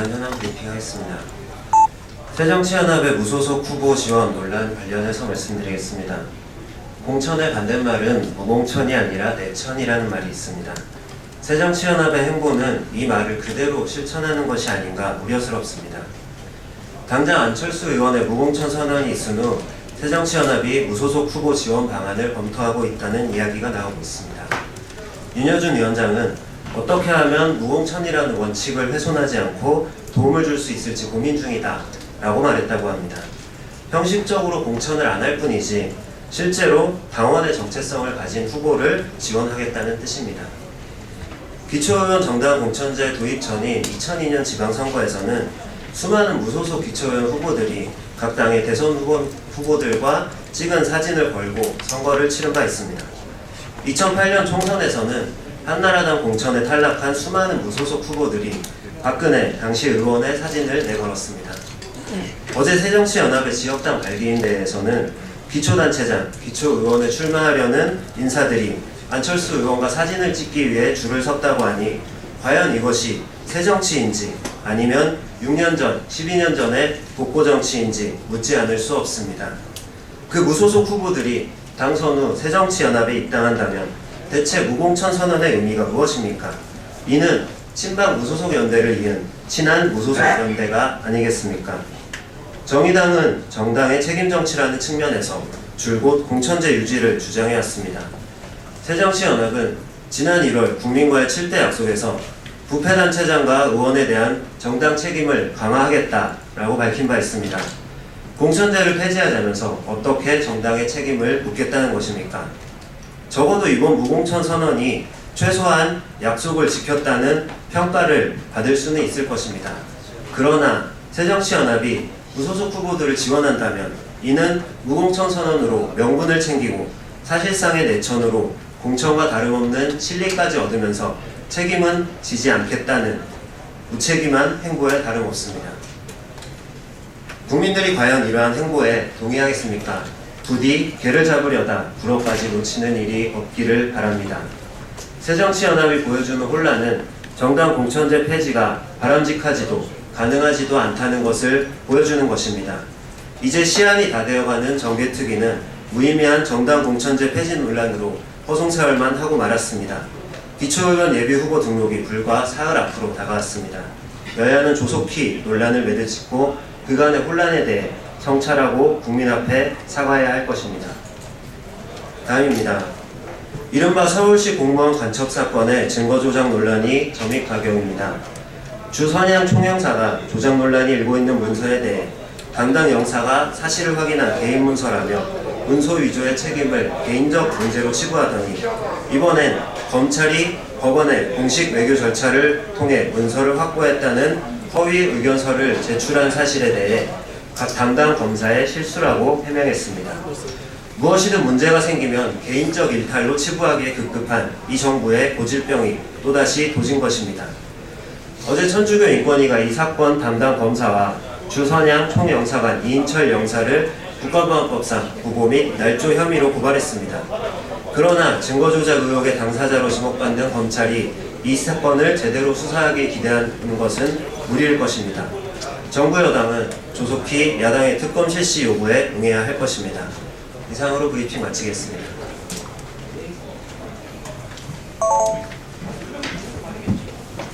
오전 현황 브리핑하겠습니다. 새정치연합의 무소속 후보 지원 논란 관련해서 말씀드리겠습니다. 공천의 반대말은 무공천이 아니라 내천이라는 말이 있습니다. 새정치연합의 행보는 이 말을 그대로 실천하는 것이 아닌가 우려스럽습니다. 당장 안철수 의원의 무공천 선언이 있은 후 새정치연합이 무소속 후보 지원 방안을 검토하고 있다는 이야기가 나오고 있습니다. 윤여준 위원장은 어떻게 하면 무공천이라는 원칙을 훼손하지 않고 도움을 줄 수 있을지 고민 중이다 라고 말했다고 합니다. 형식적으로 공천을 안 할 뿐이지 실제로 당원의 정체성을 가진 후보를 지원하겠다는 뜻입니다. 기초의원 정당 공천제 도입 전인 2002년 지방선거에서는 수많은 무소속 기초의원 후보들이 각 당의 대선 후보, 후보들과 찍은 사진을 걸고 선거를 치른 바 있습니다. 2008년 총선에서는 한나라당 공천에 탈락한 수많은 무소속 후보들이 박근혜 당시 의원의 사진을 내걸었습니다. 어제 새정치연합의 지역당 발기인대에서는 기초단체장, 기초의원에 출마하려는 인사들이 안철수 의원과 사진을 찍기 위해 줄을 섰다고 하니 과연 이것이 새정치인지 아니면 6년 전, 12년 전의 복고정치인지 묻지 않을 수 없습니다. 그 무소속 후보들이 당선 후 새정치연합에 입당한다면 대체 무공천 선언의 의미가 무엇입니까? 이는 친박 무소속 연대를 이은 친한 무소속 연대가 아니겠습니까? 정의당은 정당의 책임 정치라는 측면에서 줄곧 공천제 유지를 주장해왔습니다. 새정치연합은 지난 1월 국민과의 7대 약속에서 부패단체장과 의원에 대한 정당 책임을 강화하겠다라고 밝힌 바 있습니다. 공천제를 폐지하자면서 어떻게 정당의 책임을 묻겠다는 것입니까? 적어도 이번 무공천 선언이 최소한 약속을 지켰다는 평가를 받을 수는 있을 것입니다. 그러나 새정치연합이 무소속 후보들을 지원한다면 이는 무공천 선언으로 명분을 챙기고 사실상의 내천으로 공천과 다름없는 실리까지 얻으면서 책임은 지지 않겠다는 무책임한 행보에 다름없습니다. 국민들이 과연 이러한 행보에 동의하겠습니까? 부디 개를 잡으려다 불어까지 놓치는 일이 없기를 바랍니다. 새정치연합이 보여주는 혼란은 정당 공천제 폐지가 바람직하지도 가능하지도 않다는 것을 보여주는 것입니다. 이제 시한이 다 되어가는 정개특위는 무의미한 정당 공천제 폐지 논란으로 허송세월만 하고 말았습니다. 기초의원 예비 후보 등록이 불과 사흘 앞으로 다가왔습니다. 여야는 조속히 논란을 매듭짓고 그간의 혼란에 대해 성찰하고 국민 앞에 사과해야 할 것입니다. 다음입니다. 이른바 서울시 공무원 간첩 사건의 증거 조작 논란이 점입 가경입니다. 주선양 총영사가 조작 논란이 일고 있는 문서에 대해 담당 영사가 사실을 확인한 개인 문서라며 문서 위조의 책임을 개인적 문제로 치부하더니 이번엔 검찰이 법원에 공식 외교 절차를 통해 문서를 확보했다는 허위 의견서를 제출한 사실에 대해 각 담당 검사의 실수라고 해명했습니다. 무엇이든 문제가 생기면 개인적 일탈로 치부하기에 급급한 이 정부의 고질병이 또다시 도진 것입니다. 어제 천주교 인권위가 이 사건 담당 검사와 주선양 총영사관 이인철 영사를 국가보안법상 부고 및 날조 혐의로 고발했습니다. 그러나 증거조작 의혹의 당사자로 지목받는 검찰이 이 사건을 제대로 수사하길 기대하는 것은 무리일 것입니다. 정부 여당은 조속히 야당의 특검 실시 요구에 응해야 할 것입니다. 이상으로 브리핑 마치겠습니다.